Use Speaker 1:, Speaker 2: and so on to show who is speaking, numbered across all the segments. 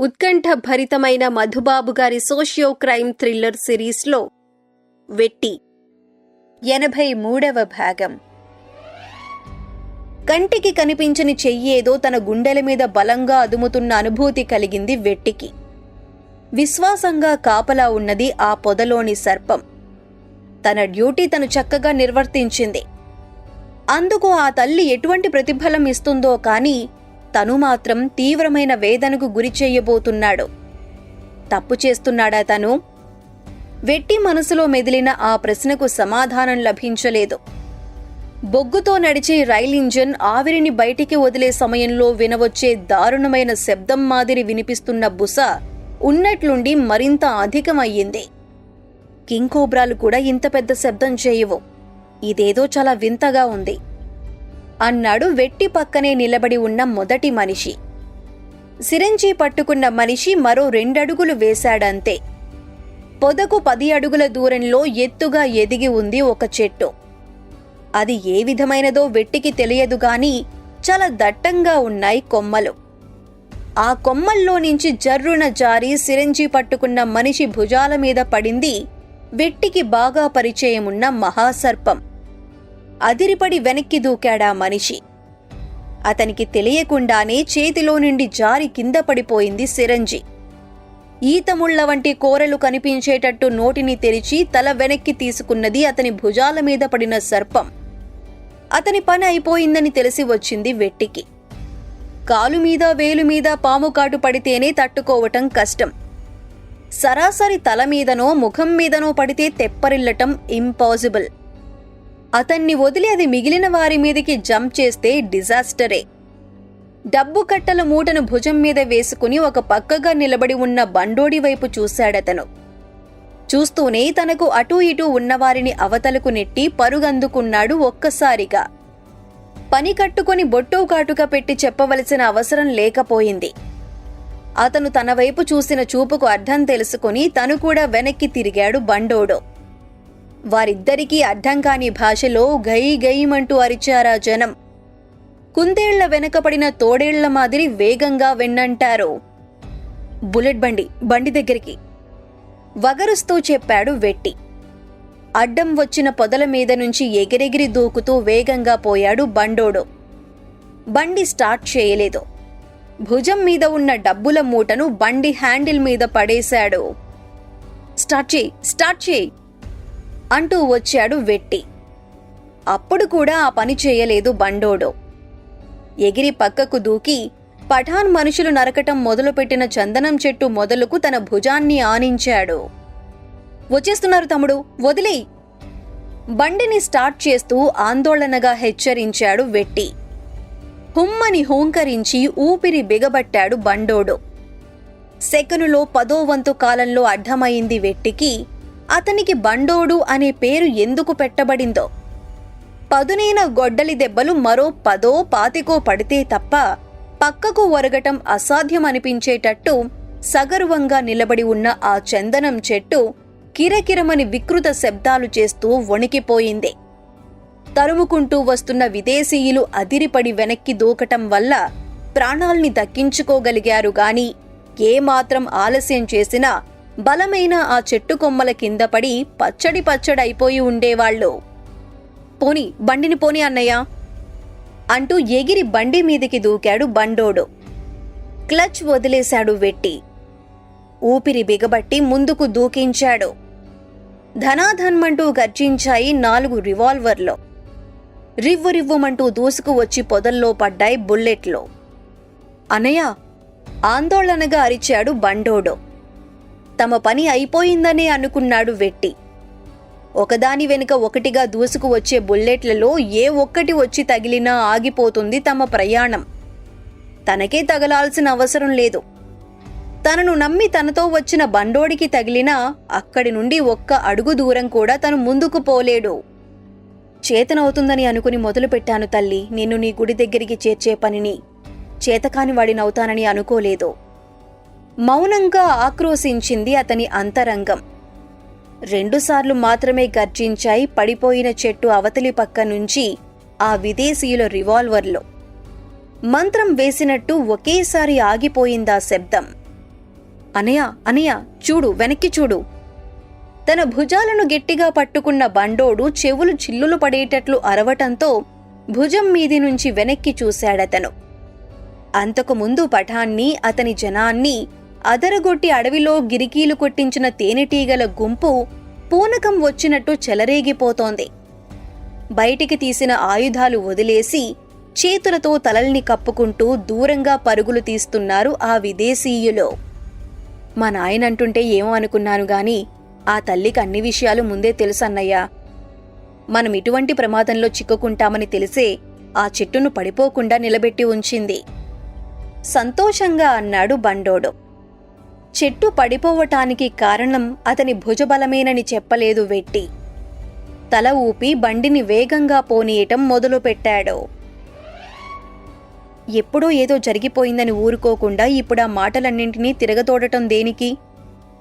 Speaker 1: ఉత్కంఠ భరితమైన మధుబాబు గారి socio crime thriller సిరీస్లో వెట్టి. ఎనభై మూడవ భాగం. కంటికి కనిపించని చెయ్యేదో తన గుండెల మీద బలంగా అదుముతున్న అనుభూతి కలిగింది వెట్టికి. విశ్వాసంగా కాపలా ఉన్నది ఆ పొదలోని సర్పం. తన డ్యూటీ తను చక్కగా నిర్వర్తించింది. అందుకు ఆ తల్లి ఎటువంటి ప్రతిఫలం ఇస్తుందో కానీ తను మాత్రం తీవ్రమైన వేదనకు గురి చెయ్యబోతున్నాడు తప్పు చేస్తున్నాడా తను? వెట్టి మనసులో మెదిలిన ఆ ప్రశ్నకు సమాధానం లభించలేదు. బొగ్గుతో నడిచే రైల్ ఇంజన్ ఆవిరిని బయటికి వదిలే సమయంలో వినవచ్చే దారుణమైన శబ్దం మాదిరి వినిపిస్తున్న బుస ఉన్నట్లుండి మరింత అధికమయ్యింది. కింకోబ్రాలు కూడా ఇంత పెద్ద శబ్దం చేయవు. ఇదేదో చాలా వింతగా ఉంది. అన్నాడు వెట్టి పక్కనే నిలబడి ఉన్న మొదటి మనిషి. సిరంజి పట్టుకున్న మనిషి మరో రెండడుగులు వేశాడంతే. పొదకు పది అడుగుల దూరంలో ఎత్తుగా ఎదిగి ఉంది ఒక చెట్టు. అది ఏ విధమైనదో వెట్టికి తెలియదు గాని చాలా దట్టంగా ఉన్నాయి కొమ్మలు. ఆ కొమ్మల్లో నుంచి జర్రున జారి సిరంజి పట్టుకున్న మనిషి భుజాల మీద పడింది వెట్టికి బాగా పరిచయమున్న మహాసర్పం. అదిరిపడి వెనక్కి దూకాడా మనిషి. అతనికి తెలియకుండానే చేతిలో నుండి జారి కింద పడిపోయింది సిరంజి. ఈతముళ్ళ వంటి కోరలు కనిపించేటట్టు నోటిని తెరిచి తల వెనక్కి తీసుకున్నది అతని భుజాల మీద పడిన సర్పం. అతని పని అయిపోయిందని తెలిసి వచ్చింది వెట్టికి. కాలు మీద వేలు మీద పాము కాటు పడితేనే తట్టుకోవటం కష్టం. సరాసరి తల మీదనో ముఖం మీదనో పడితే తెప్పరిల్లటం ఇంపాసిబుల్. అతన్ని వదిలి అది మిగిలిన వారి మీదకి జంప్ చేస్తే డిజాస్టరే. డబ్బు కట్టల మూటను భుజం మీద వేసుకుని ఒక పక్కగా నిలబడి ఉన్న బండోడి వైపు చూశాడతను. చూస్తూనే తనకు అటూ ఇటూ ఉన్నవారిని అవతలకు నెట్టి పరుగందుకున్నాడు ఒక్కసారిగా. పని కట్టుకుని బొట్టో కాటుక పెట్టి చెప్పవలసిన అవసరం లేకపోయింది. అతను తన వైపు చూసిన చూపుకు అర్థం తెలుసుకుని తను కూడా వెనక్కి తిరిగాడు బండోడో. వారిద్దరికీ అర్థం కాని భాషలో గై గైమంటూ అరిచారా జనం. కుందేళ్ళ వెనకపడిన తోడేళ్ళ మాదిరి వేగంగా వెన్నంటారు. బుల్లెట్ బండి బండి దగ్గరికి. వగరుస్తూ చెప్పాడు వెట్టి. అడ్డం వచ్చిన పొదల మీద నుంచి ఎగిరెగిరి దూకుతూ వేగంగా పోయాడు బండోడు. బండి స్టార్ట్ చేయలేదు. భుజం మీద ఉన్న డబ్బుల మూటను బండి హ్యాండిల్ మీద పడేశాడు. స్టార్ట్ చేయి స్టార్ట్ చేయి. అంటూ వచ్చాడు వెట్టి. అప్పుడు కూడా ఆ పని చేయలేదు బండోడు. ఎగిరి పక్కకు దూకి పఠాన్ మనుషులు నరకటం మొదలుపెట్టిన చందనం చెట్టు మొదలుకు తన భుజాన్ని ఆనించాడు. వచ్చేస్తున్నారు తమ్ముడు వదిలే బండిని స్టార్ట్ చేస్తూ ఆందోళనగా హెచ్చరించాడు వెట్టి. హుమ్మని హూంకరించి ఊపిరి బిగబట్టాడు బండోడు. సెకనులో పదో వంతు కాలంలో అడ్డమైంది వెట్టికి అతనికి బండోడు అనే పేరు ఎందుకు పెట్టబడిందో. పదునైన గొడ్డలి దెబ్బలు మరో పదో పాతికో పడితే తప్ప పక్కకు ఒరగటం అసాధ్యమనిపించేటట్టు సగర్వంగా నిలబడి ఉన్న ఆ చందనం చెట్టు కిరకిరమని వికృత శబ్దాలు చేస్తూ వణికిపోయింది. తరుముకుంటూ వస్తున్న విదేశీయులు అదిరిపడి వెనక్కి దూకటం వల్ల ప్రాణాల్ని దక్కించుకోగలిగారు గాని ఏమాత్రం ఆలస్యం చేసినా బలమైన ఆ చెట్టు కొమ్మల కింద పడి పచ్చడి పచ్చడైపోయి ఉండేవాళ్ళు. పోని బండిని పోని అన్నయ్య. అంటూ ఎగిరి బండి మీదికి దూకాడు బండోడు. క్లచ్ వదిలేశాడు వెట్టి. ఊపిరి బిగబట్టి ముందుకు దూకించాడు. ధనాధన్మంటూ గర్జించాయి నాలుగు రివాల్వర్లో. రివ్వు రివ్వుమంటూ దూసుకు వచ్చి పొదల్లో పడ్డాయి బుల్లెట్లు. అనయ్య ఆందోళనగా అరిచాడు బండోడు. తమ పని అయిపోయిందనే అనుకున్నాడు వెట్టి. ఒకదాని వెనుక ఒకటిగా దూసుకు వచ్చే బుల్లెట్లలో ఏ ఒక్కటి వచ్చి తగిలినా ఆగిపోతుంది తమ ప్రయాణం. తనకే తగలాల్సిన అవసరం లేదు. తనను నమ్మి తనతో వచ్చిన బండోడికి తగిలినా అక్కడి నుండి ఒక్క అడుగు దూరం కూడా తను ముందుకు పోలేడు. చేతనవుతుందని అనుకుని మొదలుపెట్టాను తల్లి నిన్ను నీ గుడి దగ్గరికి చేర్చే పనిని. చేతకాని వాడినవుతానని అనుకోలేదు. మౌనంగా ఆక్రోశించింది అతని అంతరంగం. రెండుసార్లు మాత్రమే గర్జించాయి పడిపోయిన చెట్టు అవతలి పక్క నుంచి ఆ విదేశీయుల రివాల్వర్లో. మంత్రం వేసినట్టు ఒకేసారి ఆగిపోయిందా శబ్దం. అనయా అనయా చూడు వెనక్కి చూడు. తన భుజాలను గట్టిగా పట్టుకున్న బండోడు చెవులు చిల్లులు పడేటట్లు అరవటంతో భుజం మీది నుంచి వెనక్కి చూశాడతను. అంతకు ముందు పఠాన్ని అతని జనాన్ని అదరగొట్టి అడవిలో గిరికీలు కొట్టించిన తేనెటీగల గుంపు పూనకం వచ్చినట్టు చెలరేగిపోతోంది. బయటికి తీసిన ఆయుధాలు వదిలేసి చేతులతో తలల్ని కప్పుకుంటూ దూరంగా పరుగులు తీస్తున్నారు ఆ విదేశీయులు. మా నాయనంటుంటే ఏమో అనుకున్నాను గాని ఆ తల్లికి అన్ని విషయాలు ముందే తెలుసన్నయ్యా. మనం ఇటువంటి ప్రమాదంలో చిక్కుకుంటామని తెలిసే ఆ చెట్టును పడిపోకుండా నిలబెట్టి ఉంచింది. సంతోషంగా అన్నాడు బండోడు. చెట్టు పడిపోవటానికి కారణం అతని భుజబలమేనని చెప్పలేదు వెట్టి. తల ఊపి బండిని వేగంగా పోనీయటం మొదలుపెట్టాడు. ఎప్పుడో ఏదో జరిగిపోయిందని ఊరుకోకుండా ఇప్పుడు ఆ మాటలన్నింటినీ తిరగతోడటం దేనికి?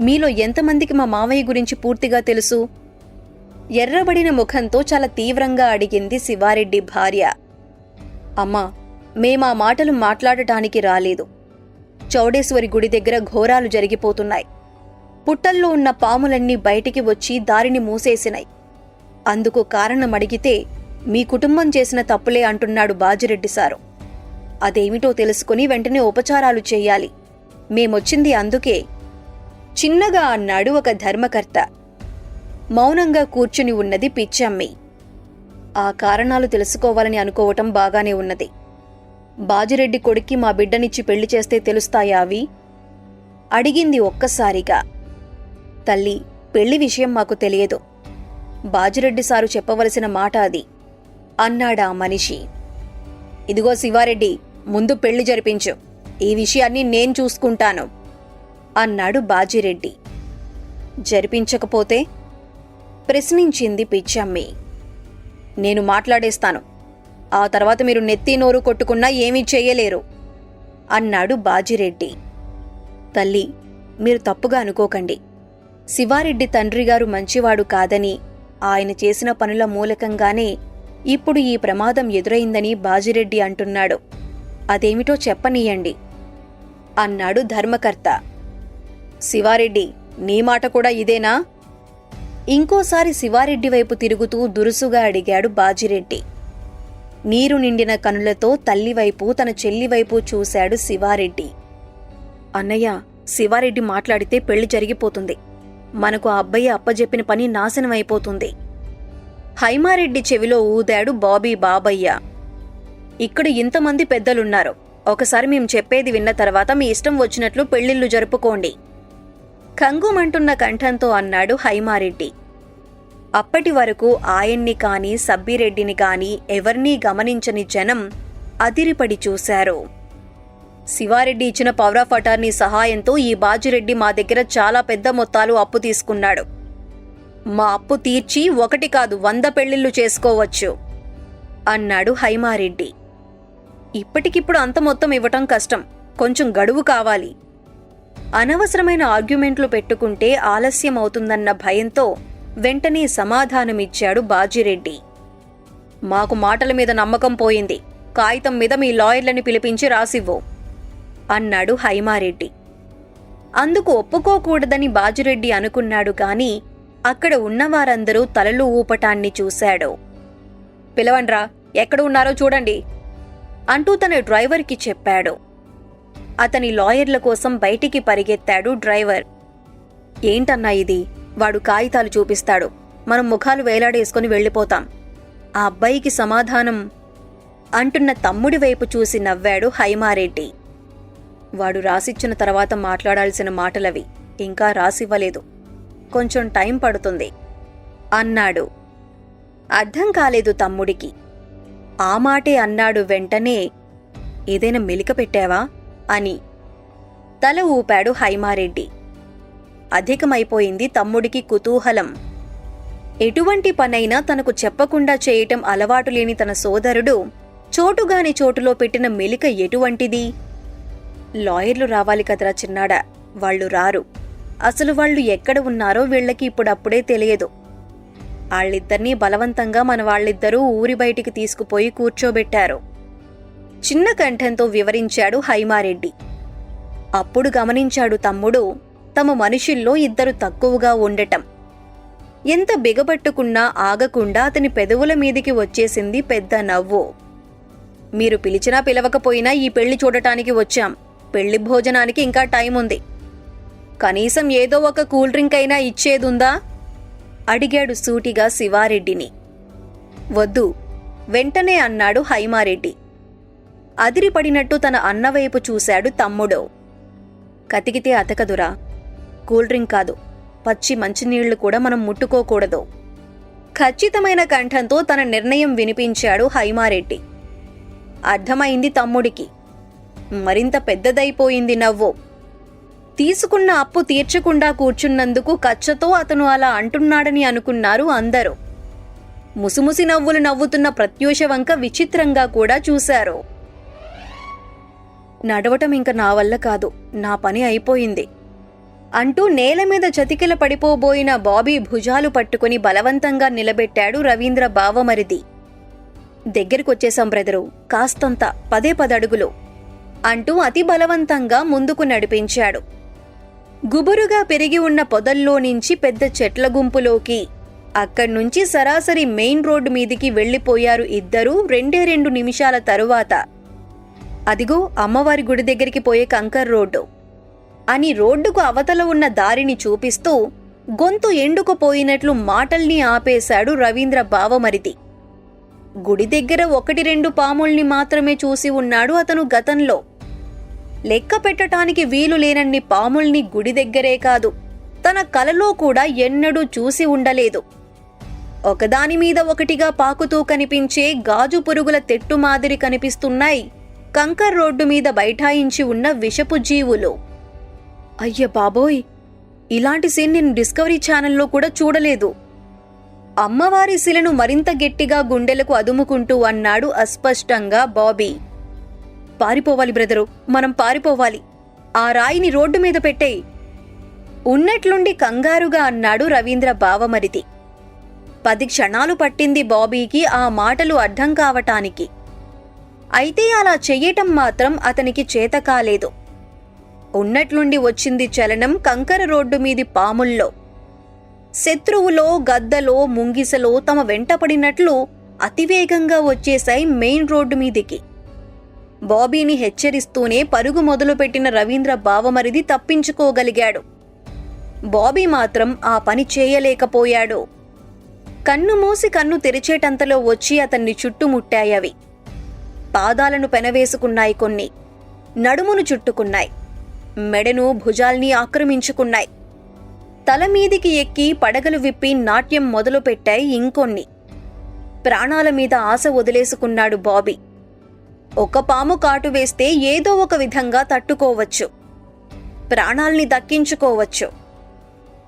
Speaker 1: మీలో ఎంతమందికి మా మావయ్య గురించి పూర్తిగా తెలుసు? ఎర్రబడిన ముఖంతో చాలా తీవ్రంగా అడిగింది శివారెడ్డి భార్య. అమ్మా మేమా మాటలు మాట్లాడటానికి రాలేదు. చౌడేశ్వరి గుడి దగ్గర ఘోరాలు జరిగిపోతున్నాయి. పుట్టల్లో ఉన్న పాములన్నీ బయటికి వచ్చి దారిని మూసేసినాయి. అందుకు కారణం అడిగితే మీ కుటుంబం చేసిన తప్పులే అంటున్నాడు బాజిరెడ్డి సారు. అదేమిటో తెలుసుకుని వెంటనే ఉపచారాలు చేయాలి. మేమొచ్చింది అందుకే. చిన్నగా అన్నాడు ఒక ధర్మకర్త. మౌనంగా కూర్చుని ఉన్నది పిచ్చమ్మి. ఆ కారణాలు తెలుసుకోవాలని అనుకోవటం బాగానే ఉన్నది. బాజిరెడ్డి కొడుక్కి మా బిడ్డనిచ్చి పెళ్ళి చేస్తే తెలుస్తాయా అవి? అడిగింది ఒక్కసారిగా. తల్లి పెళ్ళి విషయం మాకు తెలియదు. బాజిరెడ్డి సారు చెప్పవలసిన మాట అది అన్నాడా మనిషి. ఇదిగో శివారెడ్డి ముందు పెళ్ళి జరిపించు. ఈ విషయాన్ని నేను చూసుకుంటాను అన్నాడు బాజిరెడ్డి. జరిపించకపోతే? ప్రశ్నించింది పిచ్చమ్మి. నేను మాట్లాడేస్తాను. ఆ తర్వాత మీరు నెత్తి నోరు కొట్టుకున్నా ఏమీ చేయలేరు. అన్నాడు బాజిరెడ్డి. తల్లి మీరు తప్పుగా అనుకోకండి. శివారెడ్డి తండ్రిగారు మంచివాడు కాదని ఆయన చేసిన పనుల మూలకంగానే ఇప్పుడు ఈ ప్రమాదం ఎదురైందని బాజిరెడ్డి అంటున్నాడు. అదేమిటో చెప్పనీయండి అన్నాడు ధర్మకర్త. శివారెడ్డి నీ మాట కూడా ఇదేనా? ఇంకోసారి శివారెడ్డి వైపు తిరుగుతూ దురుసుగా అడిగాడు బాజిరెడ్డి. నీరు నిండిన కనులతో తల్లివైపు తన చెల్లివైపు చూశాడు శివారెడ్డి. అన్నయ్య శివారెడ్డి మాట్లాడితే పెళ్ళి జరిగిపోతుంది. మనకు ఆ అబ్బాయి అప్పజెప్పిన పని నాశనం అయిపోతుంది. హైమారెడ్డి చెవిలో ఊదాడు బాబీ బాబయ్య. ఇక్కడ ఇంతమంది పెద్దలున్నారు. ఒకసారి మేం చెప్పేది విన్న తర్వాత మీ ఇష్టం వచ్చినట్లు పెళ్ళిళ్ళు జరుపుకోండి. కంగుమంటున్న కంఠంతో అన్నాడు హైమారెడ్డి. అప్పటి వరకు ఆయన్ని కాని సబ్బిరెడ్డిని కాని ఎవర్నీ గమనించని జనం అదిరిపడి చూశారు. శివారెడ్డి ఇచ్చిన పవర్ ఆఫ్ అటార్నీ సహాయంతో ఈ బాజిరెడ్డి మా దగ్గర చాలా పెద్ద మొత్తాలు అప్పు తీసుకున్నాడు. మా అప్పు తీర్చి ఒకటి కాదు వంద పెళ్ళిళ్ళు చేసుకోవచ్చు అన్నాడు హైమారెడ్డి. ఇప్పటికిప్పుడు అంత మొత్తం ఇవ్వటం కష్టం కొంచెం గడువు కావాలి. అనవసరమైన ఆర్గ్యుమెంట్లు పెట్టుకుంటే ఆలస్యం అవుతుందన్న భయంతో వెంటనే సమాధానమిచ్చాడు బాజిరెడ్డి. మాకు మాటల మీద నమ్మకం పోయింది. కాగితం మీద మీ లాయర్లని పిలిపించి రాసివ్వు అన్నాడు హైమారెడ్డి. అందుకు ఒప్పుకోకూడదని బాజిరెడ్డి అనుకున్నాడు కాని అక్కడ ఉన్నవారందరూ తలలు ఊపటాన్ని చూశాడు. పిలవండ్రా ఎక్కడ ఉన్నారో చూడండి అంటూ తన డ్రైవర్కి చెప్పాడు. అతని లాయర్ల కోసం బయటికి పరిగెత్తాడు డ్రైవర్. ఏంటన్నా ఇది? వాడు కాగితాలు చూపిస్తాడు. మనం ముఖాలు వేలాడేసుకుని వెళ్ళిపోతాం. ఆ అబ్బాయికి సమాధానం అంటున్న తమ్ముడి వైపు చూసి నవ్వాడు హైమారెడ్డి. వాడు రాసిచ్చిన తర్వాత మాట్లాడాల్సిన మాటలవి ఇంకా రాసివ్వలేదు. కొంచెం టైం పడుతుంది. అన్నాడు. అర్థం కాలేదు తమ్ముడికి. ఆ మాటే అన్నాడు వెంటనే ఏదైనా మెలిక పెట్టావా? అని. తల ఊపాడు హైమారెడ్డి. అధికమైపోయింది తమ్ముడికి కుతూహలం. ఎటువంటి పనైనా తనకు చెప్పకుండా చేయటం అలవాటు లేని తన సోదరుడు చోటుగాని చోటులో పెట్టిన మెలిక ఎటువంటిది? లాయర్లు రావాలి కదరా చిన్నాడా వాళ్ళు రారు. అసలు వాళ్ళు ఎక్కడ ఉన్నారో వీళ్ళకి ఇప్పుడప్పుడే తెలియదు. వాళ్ళిద్దరినీ బలవంతంగా మన వాళ్ళిద్దరూ ఊరి బయటికి తీసుకుపోయి కూర్చోబెట్టారు. చిన్న కంఠంతో వివరించాడు హైమారెడ్డి. అప్పుడు గమనించాడు తమ్ముడు తమ మనుషుల్లో ఇద్దరు తక్కువగా ఉండటం. ఎంత బిగబట్టుకున్నా ఆగకుండా అతని పెదవుల మీదికి వచ్చేసింది పెద్ద నవ్వు. మీరు పిలిచినా పిలవకపోయినా ఈ పెళ్ళి చూడటానికి వచ్చాం. పెళ్ళి భోజనానికి ఇంకా టైం ఉంది. కనీసం ఏదో ఒక కూల్ డ్రింక్ అయినా ఇచ్చేదుందా? అడిగాడు సూటిగా శివారెడ్డిని. వద్దు వెంటనే అన్నాడు హైమారెడ్డి. అదిరిపడినట్టు తన అన్నవైపు చూశాడు తమ్ముడు. కతికితే అతకదురా? కూల్ డ్రింక్ కాదు. పచ్చి మంచినీళ్ళు కూడా మనం ముట్టుకోకూడదు. ఖచ్చితమైన కంఠంతో తన నిర్ణయం వినిపించాడు హైమారెడ్డి. అర్థమైంది తమ్ముడికి. మరింత పెద్దదైపోయింది నవ్వు. తీసుకున్న అప్పు తీర్చకుండా కూర్చున్నందుకు కచ్చతో అతను అలా అంటున్నాడని అనుకున్నారు అందరూ. ముసిముసి నవ్వులు నవ్వుతున్న ప్రత్యూష వంక విచిత్రంగా కూడా చూశారు. నడవటం ఇంక నా వల్ల కాదు. నా పని అయిపోయింది. అంటూ నేల మీద చతికిల పడిపోబోయిన బాబీ భుజాలు పట్టుకుని బలవంతంగా నిలబెట్టాడు రవీంద్ర బావమరిది. దగ్గరికొచ్చేశాం బ్రదరు కాస్తంత పదే పదడుగులు అంటూ అతి బలవంతంగా ముందుకు నడిపించాడు. గుబురుగా పెరిగి ఉన్న పొదల్లో నుంచి పెద్ద చెట్ల గుంపులోకి అక్కడ్నుంచి సరాసరి మెయిన్ రోడ్డు మీదికి వెళ్ళిపోయారు ఇద్దరూ రెండే రెండు నిమిషాల తరువాత. అదిగో అమ్మవారి గుడి దగ్గరికి పోయే కంకర్ రోడ్డు. అని రోడ్డుకు అవతల ఉన్న దారిని చూపిస్తూ గొంతు ఎండుకుపోయినట్లు మాటల్ని ఆపేశాడు రవీంద్ర భావమరిది గుడి దగ్గర ఒకటి రెండు పాముల్ని మాత్రమే చూసి ఉన్నాడు అతను గతంలో. లెక్క పెట్టటానికి వీలు లేనన్ని పాముల్ని గుడి దగ్గరే కాదు తన కలలో కూడా ఎన్నడూ చూసి ఉండలేదు. ఒకదాని మీద ఒకటిగా పాకుతూ కనిపించే గాజు పురుగుల తెట్టు మాదిరి కనిపిస్తున్నాయి కంకర్ రోడ్డు మీద బైఠాయించి ఉన్న విషపు జీవులు. అయ్య బాబోయ్ ఇలాంటి సీన్ నేను డిస్కవరీ ఛానల్లో కూడా చూడలేదు. అమ్మవారి శిలను మరింత గట్టిగా గుండెలకు అదుముకుంటూ అన్నాడు అస్పష్టంగా బాబీ. పారిపోవాలి బ్రదరు మనం పారిపోవాలి. ఆ రాయిని రోడ్డు మీద పెట్టేయి. ఉన్నట్లుండి కంగారుగా అన్నాడు రవీంద్ర బావమరిది. పది క్షణాలు పట్టింది బాబీకి ఆ మాటలు అర్థం కావటానికి. అయితే అలా చెయ్యటం మాత్రం అతనికి చేత కాలేదు ఉన్నట్లుండి వచ్చింది చలనం కంకర రోడ్డు మీది పాముల్లో. శత్రువులో గద్దలో ముంగిసలో తమ వెంటపడినట్లు అతివేగంగా వచ్చేశాయి మెయిన్ రోడ్డు మీదికి. బాబీని హెచ్చరిస్తూనే పరుగు మొదలుపెట్టిన రవీంద్ర బావమరిది తప్పించుకోగలిగాడు. బాబీ మాత్రం ఆ పని చేయలేకపోయాడు. కన్ను మూసి కన్ను తెరిచేటంతలో వచ్చి అతన్ని చుట్టుముట్టాయవి పాదాలను పెనవేసుకున్నాయి కొన్ని. నడుమును చుట్టుకున్నాయి. మెడను భుజాల్ని ఆక్రమించుకున్నాయి. తల మీదికి ఎక్కి పడగలు విప్పి నాట్యం మొదలుపెట్టాయి ఇంకొన్ని. ప్రాణాల మీద ఆశ వదిలేసుకున్నాడు బాబీ. ఒక పాము కాటు వేస్తే ఏదో ఒక విధంగా తట్టుకోవచ్చు. ప్రాణాల్ని దక్కించుకోవచ్చు.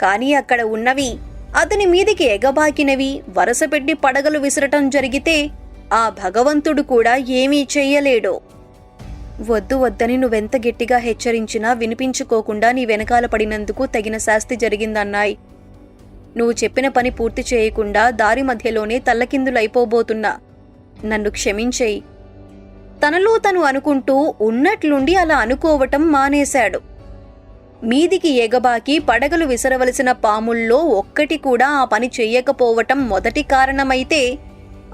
Speaker 1: కాని అక్కడ ఉన్నవి అతని మీదికి ఎగబాకినవి వరసపెట్టి పడగలు విసరటం జరిగితే ఆ భగవంతుడు కూడా ఏమీ చెయ్యలేడు. వద్దు వద్దని నువ్వెంత గట్టిగా హెచ్చరించినా వినిపించుకోకుండా నీ వెనకాల పడినందుకు తగిన శాస్తి జరిగిందన్నాయి. నువ్వు చెప్పిన పని పూర్తి చేయకుండా దారి మధ్యలోనే తల్లకిందులైపోబోతున్నా. నన్ను క్షమించేయి. తనలో తను అనుకుంటూ ఉన్నట్లుండి అలా అనుకోవటం మానేశాడు. మీదికి ఎగబాకి పడగలు విసరవలసిన పాముల్లో ఒక్కటి కూడా ఆ పని చెయ్యకపోవటం మొదటి కారణమైతే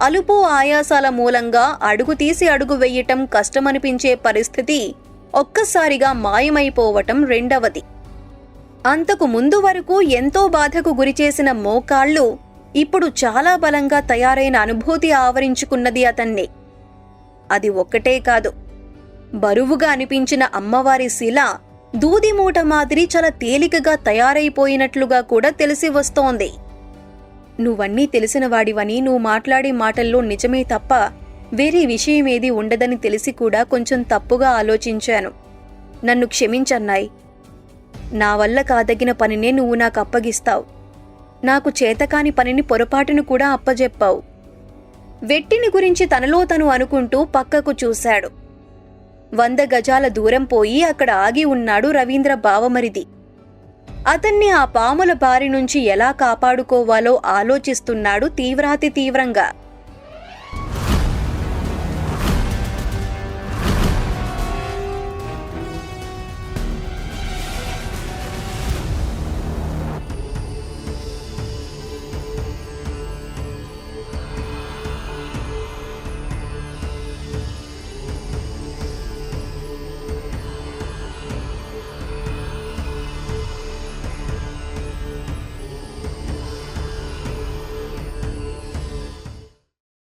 Speaker 1: అలుపు ఆయాసాల మూలంగా అడుగు తీసి అడుగు వెయ్యటం కష్టమనిపించే పరిస్థితి ఒక్కసారిగా మాయమైపోవటం రెండవది. అంతకు ముందు వరకు ఎంతో బాధకు గురిచేసిన మోకాళ్ళు ఇప్పుడు చాలా బలంగా తయారైన అనుభూతి ఆవరించుకున్నది అతన్ని. అది ఒక్కటే కాదు. బరువుగా అనిపించిన అమ్మవారి శిల దూది మూట మాదిరి చాలా తేలికగా తయారైపోయినట్లుగా కూడా తెలిసి వస్తోంది. నువ్వన్నీ తెలిసిన వాడివని నువ్వు మాట్లాడే మాటల్లో నిజమే తప్ప వేరే విషయమేది ఉండదని తెలిసి కూడా కొంచెం తప్పుగా ఆలోచించాను. నన్ను క్షమించన్నాయి. నా వల్ల కాదగిన పనినే నువ్వు నాకు అప్పగిస్తావు. నాకు చేతకాని పనిని పొరపాటును కూడా అప్పజెప్పావు. వెట్టిని గురించి తనలో తను అనుకుంటూ పక్కకు చూశాడు. వంద గజాల దూరం పోయి అక్కడ ఆగి ఉన్నాడు రవీంద్ర బావమరిది. అతన్ని ఆ పాముల బారి నుంచి ఎలా కాపాడుకోవాలో ఆలోచిస్తున్నాడు తీవ్రాతి తీవ్రంగా.